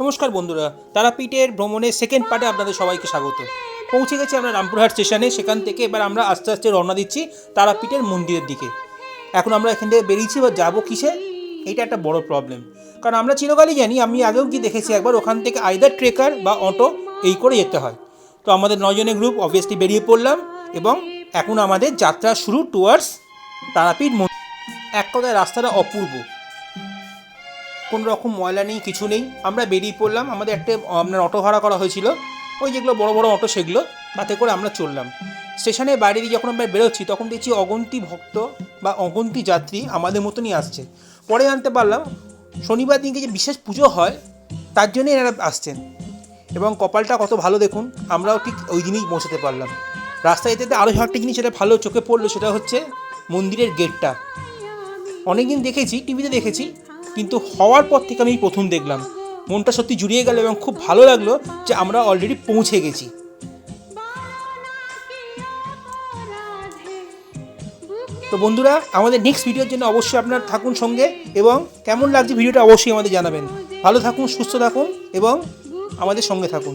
নমস্কার বন্ধুরা, তারাপীঠের ভ্রমণের সেকেন্ড পার্টে আপনাদের সবাইকে স্বাগত। পৌঁছে গেছি আমরা রামপুরহাট স্টেশনে সেখান থেকে এবার আমরা আস্তে আস্তে রওনা দিচ্ছি তারাপীঠের মন্দিরের দিকে। এখন আমরা এখান থেকে বেরিয়েছি বা যাব কিসে? এটা একটা বড় প্রবলেম কারণ আমরা চিরকালই জানি, আমি আগেও গিয়ে দেখেছি একবার ওখান থেকে আইদার ট্রেকার বা অটো এই করে যেতে হয়। তো আমাদের নজনের গ্রুপ অবভিয়াসলি বেরিয়ে পড়লাম এবং এখন আমাদের যাত্রা শুরু টুয়ার্ডস তারাপীঠ মন্দির। এক কথায় রাস্তাটা অপূর্ব। কোনো রকম ময়লা নেই, কিছু নেই। আমরা বেরিয়ে পড়লাম, আমাদের একটা, আপনার অটো ভাড়া করা হয়েছিল। ওই যেগুলো বড় বড় অটো, সেগুলো, তাতে করে আমরা চললাম। স্টেশনের বাইরে দিয়ে যখন আমরা বেরোচ্ছি, তখন দেখছি অগন্তি ভক্ত বা অগন্তি যাত্রী আমাদের মতনই আসছে। পরে জানতে পারলাম, শনিবার দিনকে যে বিশেষ পুজো হয়, তার জন্যই এনারা আসছেন। এবং কপালটা কত ভালো দেখুন, আমরাও ঠিক ওই দিনই পৌঁছাতে পারলাম। রাস্তায় যেতে আরও একটা জিনিস যেটা ভালো চোখে পড়ল, সেটা হচ্ছে মন্দিরের গেটটা অনেকদিন দেখেছি, টিভিতে দেখেছি কিন্তু হওয়ার পর থেকে আমি প্রথম দেখলাম। মনটা সত্যি জুড়িয়ে গেল এবং খুব ভালো লাগল যে আমরা অলরেডি পৌঁছে গেছি। তো বন্ধুরা, আমাদের নেক্সট ভিডিওর জন্য অবশ্যই আপনারা থাকুন সঙ্গে এবং কেমন লাগছে ভিডিওটা অবশ্যই আমাদের জানাবেন। ভালো থাকুন, সুস্থ থাকুন এবং আমাদের সঙ্গে থাকুন।